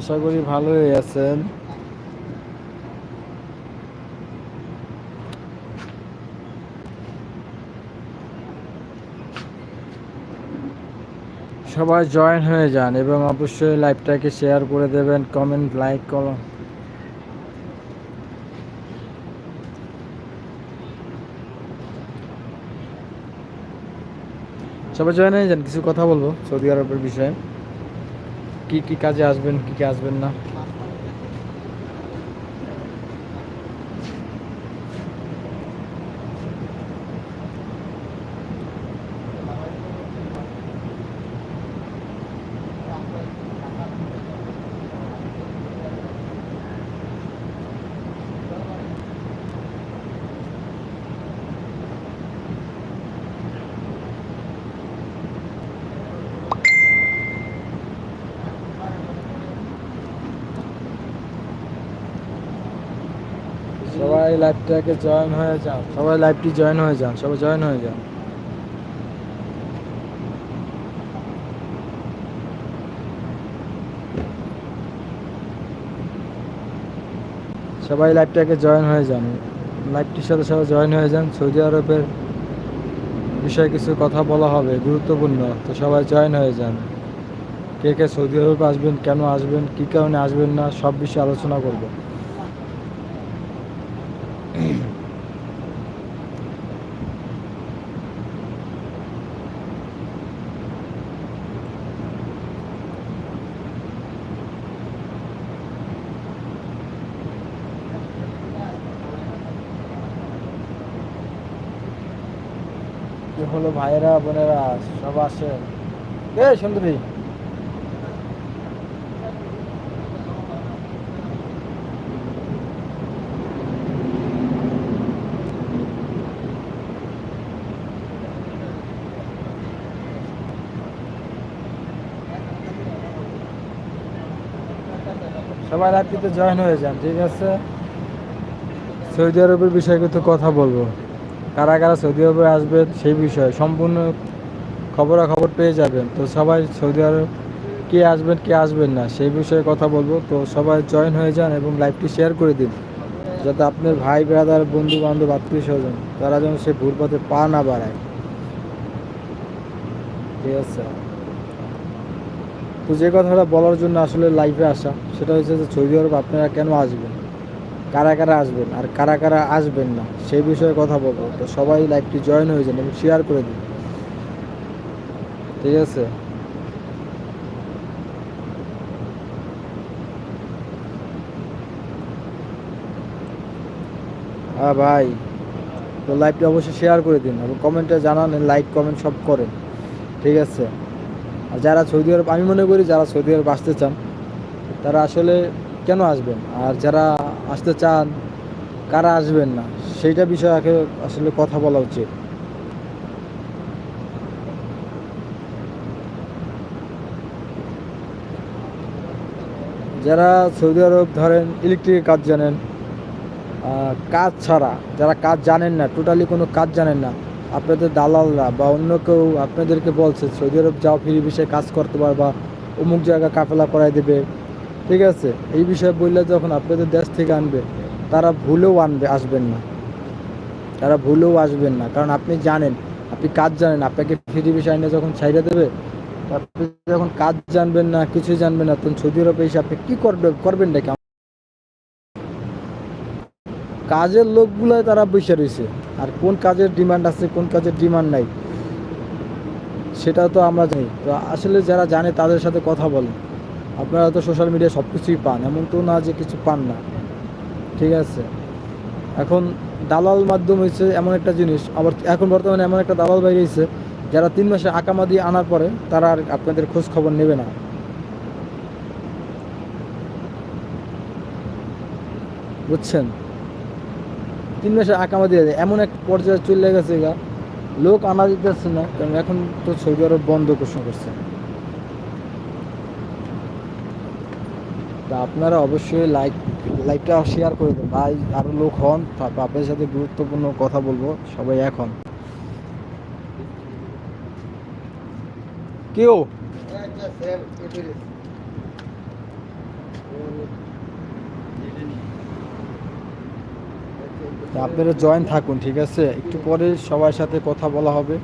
আশা করি ভালোই আছেন। সবাই জয়েন হয়ে যান এবং অবশ্যই লাইভটাকে শেয়ার করে দেবেন, কমেন্ট, লাইক করুন সবাই জয়েন হয়ে যান, কিছু কথা বলব সৌদি আরবের বিষয়ে। কি কি কাজে আসবেন কি কি আসবেন না সবাই লাইভটাকে জয়েন হয়ে যান। সবাই লাইভটি জয়েন হয়ে যান, সবাই জয়েন হয়ে যান। সবাই লাইভটাকে জয়েন হয়ে যান। লাইভটির সাথে সবাই জয়েন হয়ে যান। সৌদি আরবের বিষয়ে কিছু কথা বলা হবে, গুরুত্বপূর্ণ। তো সবাই জয়েন হয়ে যান। কে কে সৌদি আরবে আসবেন, কেন আসবেন, কী কারণে আসবেন না, সব বিষয়ে আলোচনা করব কি হলো ভাইয়েরা, বোনেরা, সব আসে এ, সুন্দরী। সবাই রাত্রিতে জয়েন হয়ে যান, ঠিক আছে? সৌদি আরবের বিষয়ে কথা বলব। কারা কারা সৌদি আরবে আসবেন সেই বিষয়ে সম্পূর্ণ খবরাখবর পেয়ে যাবেন। তো সবাই সৌদি আরব কে আসবেন কে আসবেন না, সেই বিষয়ে কথা বলব। তো সবাই জয়েন হয়ে যান এবং লাইভটি শেয়ার করে দিন, যাতে আপনার ভাই, ব্রাদার বন্ধু বান্ধব আত্মীয় স্বজন তারা যেন সে ভুল পথে পা না বাড়ায়। ঠিক আছে। তো যে কথাটা বলার জন্য আসলে লাইভে আসা, সেটা হচ্ছে যে সৌদি আরব আপনারা কেন আসবেন? কারা কারা আসবেন আর কারা কারা আসবেন না, সেই বিষয়ে কথা বলব। তো সবাই লাইভটি জয়েন হয়ে যান এবং শেয়ার করে দিন। ঠিক আছে? হ্যাঁ ভাই, তো লাইভটি অবশ্যই শেয়ার করে দিন এবং কমেন্টে জানান লাইক কমেন্ট সব করেন। ঠিক আছে? আর যারা সৌদি আরব, আমি মনে করি যারা সৌদি আরব আসতে চান, তারা আসলে কেন আসবেন? আর যারা আসতে চান, কারা আসবেন না? সেইটা বিষয়ে আগে আসলে কথা বলা উচিত। যারা সৌদি আরব ধরেন ইলেকট্রিকের কাজ জানেন কাজ ছাড়া, যারা কাজ জানেন না টোটালি কোনো কাজ জানেন না, আপনাদের দালালরা বা অন্য কেউ আপনাদেরকে বলছে, সৌদি আরব যাও, ফ্রি বিষয়ে কাজ করতে পারবা, অমুক জায়গা কাফেলা করাই দেবে। ঠিক আছে? এই বিষয়ে বললে যখন আপনাদের দেশ থেকে আনবে, তারা ভুলেও আনবে, আসবেন না। তারা ভুলেও আসবেন না। কারণ আপনি জানেন, আপনি কাজ জানেন, আপনাকে ফ্রি বিষয় নিয়ে যখন ছাইড়ে দেবে, আপনি যখন কাজ জানবেন না, কিছুই জানবেন না, তখন সৌদি আরবে এসে আপনি কী করবেন করবেন নাকি? কাজের লোকগুলাই তারা বসে রয়েছে। আর কোন কাজের ডিমান্ড আছে, কোন কাজের ডিমান্ড নাই, সেটা তো আমরা জানি। তো আসলে যারা জানে, তাদের সাথে কথা বলেন। আপনারা তো সোশ্যাল মিডিয়া সব কিছুই পান, এমন তো না যে কিছু পান না। ঠিক আছে? এখন দালাল মাধ্যম হয়েছে এমন একটা জিনিস। আবার এখন বর্তমানে এমন একটা দালাল বাইরে হয়েছে যারা তিন মাসে আকামা দিয়ে আনার পরে তারা আর আপনাদের খোঁজ খবর নেবে না। বুঝছেন? তিন মাসে আকামা দিয়ে। এমন এক পর্যায়ে চলে গেছে গা। লোক আনা দিতেছে না, কারণ এখন তো সৌদি আরব বন্ধ ঘোষণা করছে। তা আপনারা অবশ্যই লাইক লাইকটা শেয়ার করে দেন। ভাই আরও লোক হন তারপর আপনাদের সাথে গুরুত্বপূর্ণ কথা বলব। সবাই এখন কেউ? আপনারা জয়েন থাকুন ঠিক আছে? একটু পরে সবার সাথে কথা বলা হবে।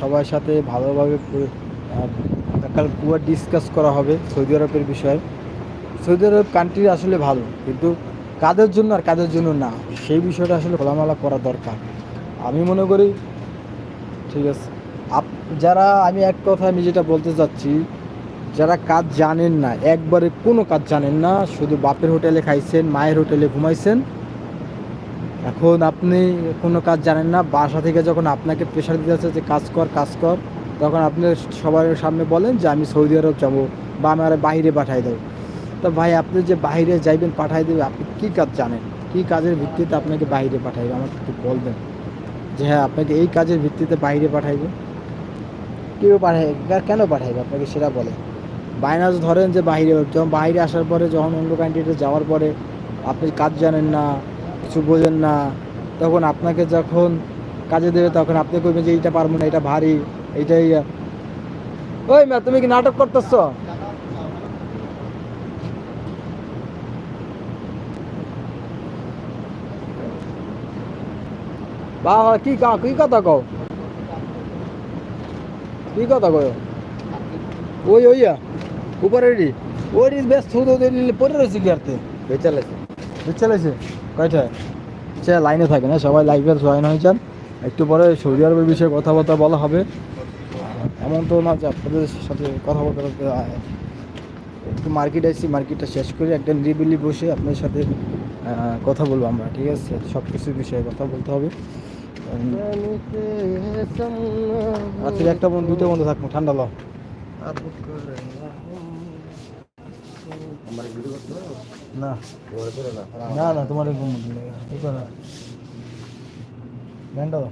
সবার সাথে ভালোভাবে পু- আহ, একটা পুরো ডিসকাস করা হবে সৌদি আরবের বিষয়ে। সৌদি আরব কান্ট্রি আসলে ভালো, কিন্তু কাদের জন্য আর কাদের জন্য না, সেই বিষয়টা আসলে খোলামেলা করা দরকার। আমি মনে করি, ঠিক আছে, আপ যারা আমি এক কথা আমি যেটা বলতে চাচ্ছি, যারা কাজ জানেন না, একবারে কোনো কাজ জানেন না, শুধু বাপের হোটেলে খাইছেন, মায়ের হোটেলে ঘুমাইছেন, এখন আপনি কোনো কাজ জানেন না, বাসা থেকে যখন আপনাকে প্রেশার দিতে হচ্ছে যে কাজ কর কাজ কর, তখন আপনি সবার সামনে বলেন যে আমি সৌদি আরব যাব, বা আমার বাইরে পাঠাই দেবো। তো ভাই, আপনি যে বাইরে যাইবেন, পাঠাই দেবে, আপনি কী কাজ জানেন? কী কাজের ভিত্তিতে আপনাকে বাইরে পাঠাইবে? আমাকে একটু বলবেন যে হ্যাঁ আপনাকে এই কাজের ভিত্তিতে বাইরে পাঠাইবে। কেউ পাঠাই কেন পাঠাইবে আপনাকে সেটা বলে। বাইনাস ধরেন যে বাইরে, যখন বাইরে আসার পরে, যখন অন্য কান্ট্রিতে যাওয়ার পরে আপনি কাজ জানেন না, কিছু বোঝেন না, তখন আপনাকে যখন কাজে দেবে, তখন আপনি কইবেন যে এইটা পারব না এটা ভারী, এইটাই ওই ম্যা তুমি কি নাটক করতেছ? বাবা কি কা- কি কথা কও? কি কথা কও ওই ওইয়া উপরে রেডি। ওই বেশ থুদ পরে রয়েছে কি আরতে বেচালেছে বুঝছে কয়টা? সে লাইনে থাকে না সবাই লাইভে জয়েন হয়ে যান। একটু পরে সৌদি আরবের বিষয়ে কথাবার্তা বলা হবে। এমন তো না যে আপনাদের সাথে কথাবার্তা একটু মার্কেট আসছি মার্কেটটা শেষ করে। একটা নিরিবিলি বসে আপনার সাথে কথা বলব আমরা ঠিক আছে? সব কিছুর বিষয়ে কথা বলতে হবে। রাত্রে একটা বন্ধু দুটো বন্ধু থাকব ঠান্ডা লাও? না। না না তোমার এরকম এই করো না দাও।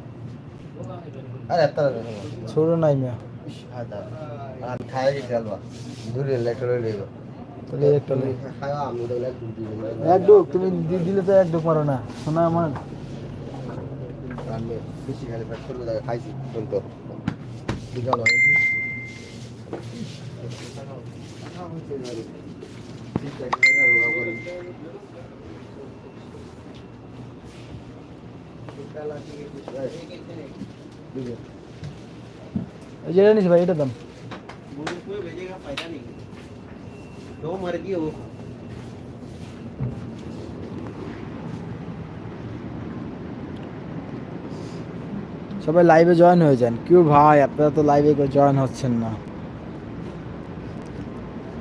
আরে এত ছোটো নাই মিয়া। হয়ে এক ডুক তুমি দিলে তো এক ডুক মারো না। শোনা আমার রান্নে বেশি খালি ফ্যাট করবে তাকে খাইছি কিন্তু বিকাল হয় যেটা নিস ভাই এটার দাম। দো মার গিয়ে সবাই লাইভে জয়েন হয়ে যান। কেউ ভাই, আপনারা তো লাইভে জয়েন হচ্ছেন না।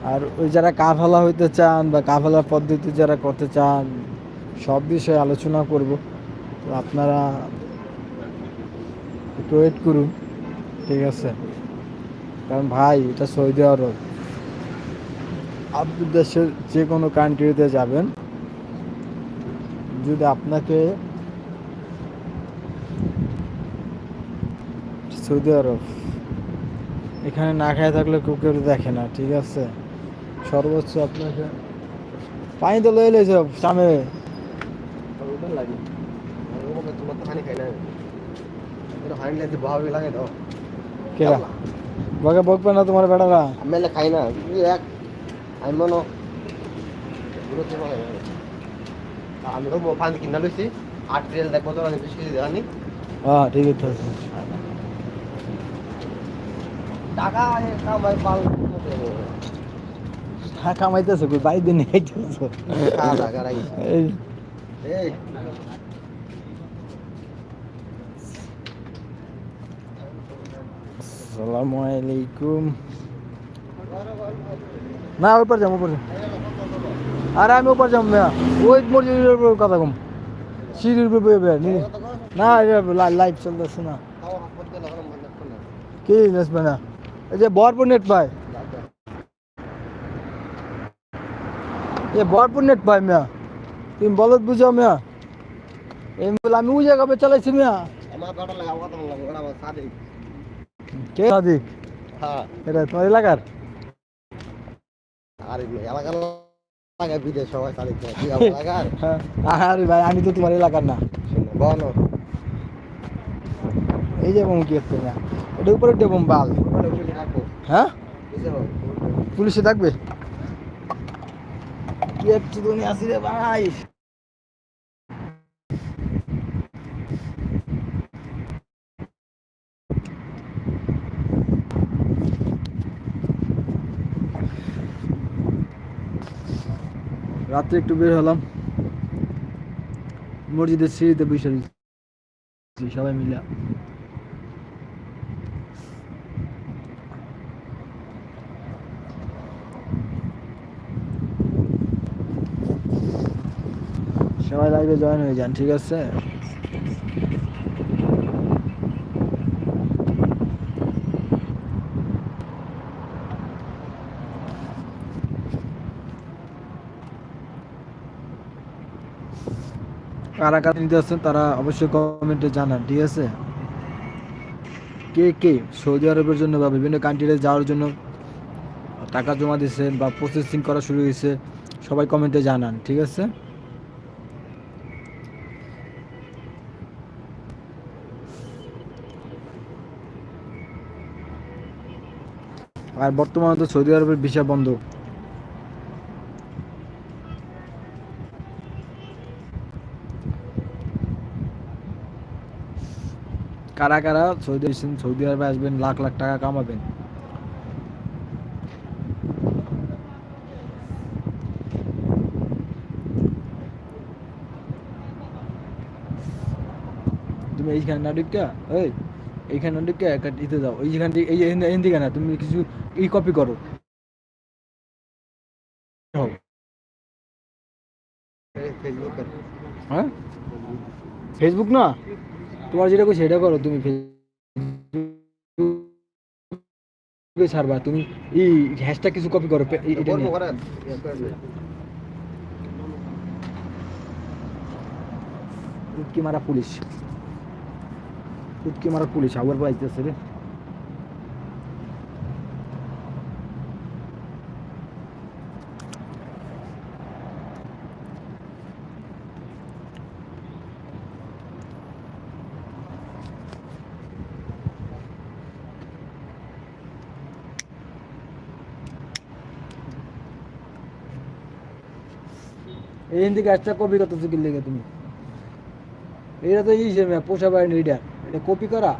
আর ওই যারা কাফালা হইতে চান বা কাফালা পদ্ধতি যারা করতে চান, সব বিষয়ে আলোচনা করব। তো আপনারা একটু ওয়েট করুন, ঠিক আছে? কারণ ভাই, এটা সৌদি আরব। আপনি দেশের যে কোনো কান্ট্রিতে যাবেন। যদি আপনাকে সৌদি আরব। এখানে না খায় থাকলে কেউ কেউ দেখে না ঠিক আছে? সর্বোচ্চ আপনাকে পানি তো লয়ে লইছে সামনে কেরা বকে বকবে না তোমার বেটারা? আমি খাই না। এক আমি মনে এগুলো তো না। আমি তো পানি কিনা লইছি। আট রিয়েল দেখব তো আমি বেশি জানি হ্যাঁ ঠিক আছে। টাকা কামাই পাল কামাইতেছে কই? বাইরে দিন খাইতেছে আসসালামু আলাইকুম। না উপর যাম যাম আরে আমি উপর যাম না ওই মসজিদের উপর কথা কম। সিঁড়ির উপর না লাইভ চলতেছে না। কি নেসবে না? এই যে ভরপুর নেট পায় এ ভরপুর নেট পায় মিয়া তুমি বলত বুঝাও মিয়া। এই বলে আমি ওই জায়গা চালাইছি মিয়া। কে সাদিক? হ্যাঁ। এটা তোমার এলাকার? আর এলাকা লাগে বিদেশ সবাই এলাকার হ্যাঁ আরে ভাই আমি তো তোমার এলাকার না। বন এই যে একটা মিয়া। এটা উপরে দিয়ে বাল। হ্যাঁ? পুলিশে থাকবে? একটু তুমি আসি রে ভাই? রাত্রে একটু বের হলাম। মসজিদের সিঁড়িতে বসে সবাই মিলে। সবাই লাইভে জয়েন হয়ে যান, ঠিক আছে? কারা কারা নিতে আসছেন তারা অবশ্যই কমেন্টে জানান, ঠিক আছে? কে কে? সৌদি আরবের জন্য বা বিভিন্ন কান্ট্রিতে যাওয়ার জন্য টাকা জমা দিচ্ছেন বা প্রসেসিং করা শুরু হয়েছে, সবাই কমেন্টে জানান, ঠিক আছে? আর বর্তমানে তো সৌদি আরবের ভিসা বন্ধ। কারা কারা সৌদি সৌদি আরবে আসবেন, লাখ লাখ টাকা কামাবেন। তুমি এইখানে না ঢুকা ওই এইখানে একটা দিতে যাও। এইখান থেকে এই এই দিকে না তুমি কিছু ই কপি করো। হ্যাঁ? ফেসবুক না? তোমার যেটা কই সেটা করো তুমি ফেসবুকে ছাড়বা। তুমি এই হ্যাশট্যাগ কিছু কপি করো এটা নিয়ে। ইয়ে। উটকি মারা পুলিশ। উটকি মারা পুলিশ, আবার পাইতেছে রে। এই হিন্দি গাছটা কপি করতেছো কি লেগে তুমি। এটা তো এই পোষা বাড়ি এটা এটা কপি করা